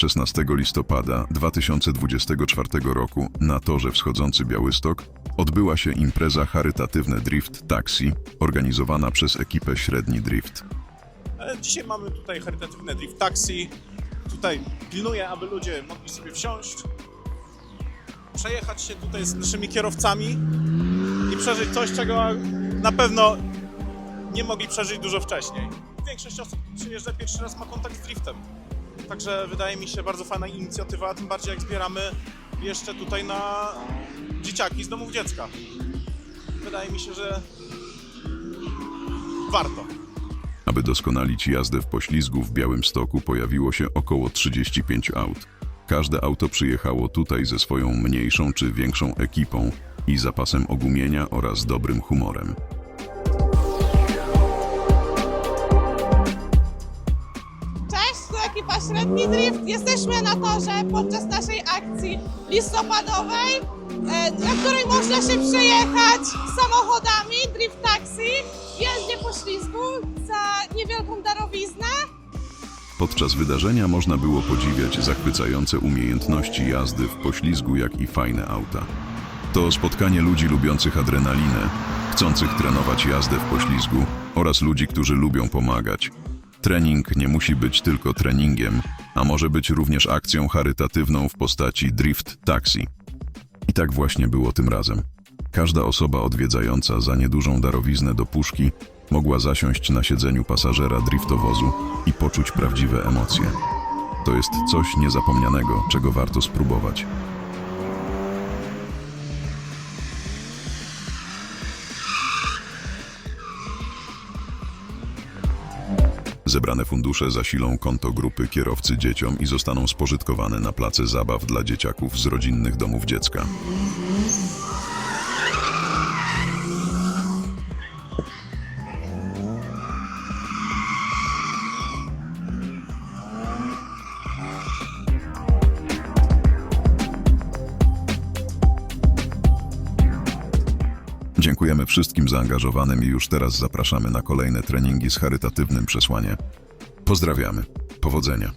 16 listopada 2024 roku na torze wschodzący Białystok odbyła się impreza charytatywne Drift Taxi, organizowana przez ekipę Średni Drift. Dzisiaj mamy tutaj charytatywne drift taxi. Tutaj pilnuję, aby ludzie mogli sobie wsiąść, przejechać się tutaj z naszymi kierowcami i przeżyć coś, czego na pewno nie mogli przeżyć dużo wcześniej. Większość osób przyjeżdża pierwszy raz ma kontakt z driftem. Także wydaje mi się bardzo fajna inicjatywa, tym bardziej jak zbieramy jeszcze tutaj na dzieciaki z domów dziecka. Wydaje mi się, że warto. Aby doskonalić jazdę w poślizgu w Białymstoku pojawiło się około 35 aut. Każde auto przyjechało tutaj ze swoją mniejszą czy większą ekipą i zapasem ogumienia oraz dobrym humorem. To ekipa Średni Drift. Jesteśmy na torze podczas naszej akcji listopadowej, e, na której można się przejechać samochodami Drift Taxi jeździe po ślizgu za niewielką darowiznę. Podczas wydarzenia można było podziwiać zachwycające umiejętności jazdy w poślizgu, jak i fajne auta. To spotkanie ludzi lubiących adrenalinę, chcących trenować jazdę w poślizgu oraz ludzi, którzy lubią pomagać. Trening nie musi być tylko treningiem, a może być również akcją charytatywną w postaci Drift Taxi. I tak właśnie było tym razem. Każda osoba odwiedzająca za niedużą darowiznę do puszki mogła zasiąść na siedzeniu pasażera driftowozu i poczuć prawdziwe emocje. To jest coś niezapomnianego, czego warto spróbować. Zebrane fundusze zasilą konto grupy kierowcy dzieciom i zostaną spożytkowane na place zabaw dla dzieciaków z rodzinnych domów dziecka. Dziękujemy wszystkim zaangażowanym i już teraz zapraszamy na kolejne treningi z charytatywnym przesłaniem. Pozdrawiamy. Powodzenia.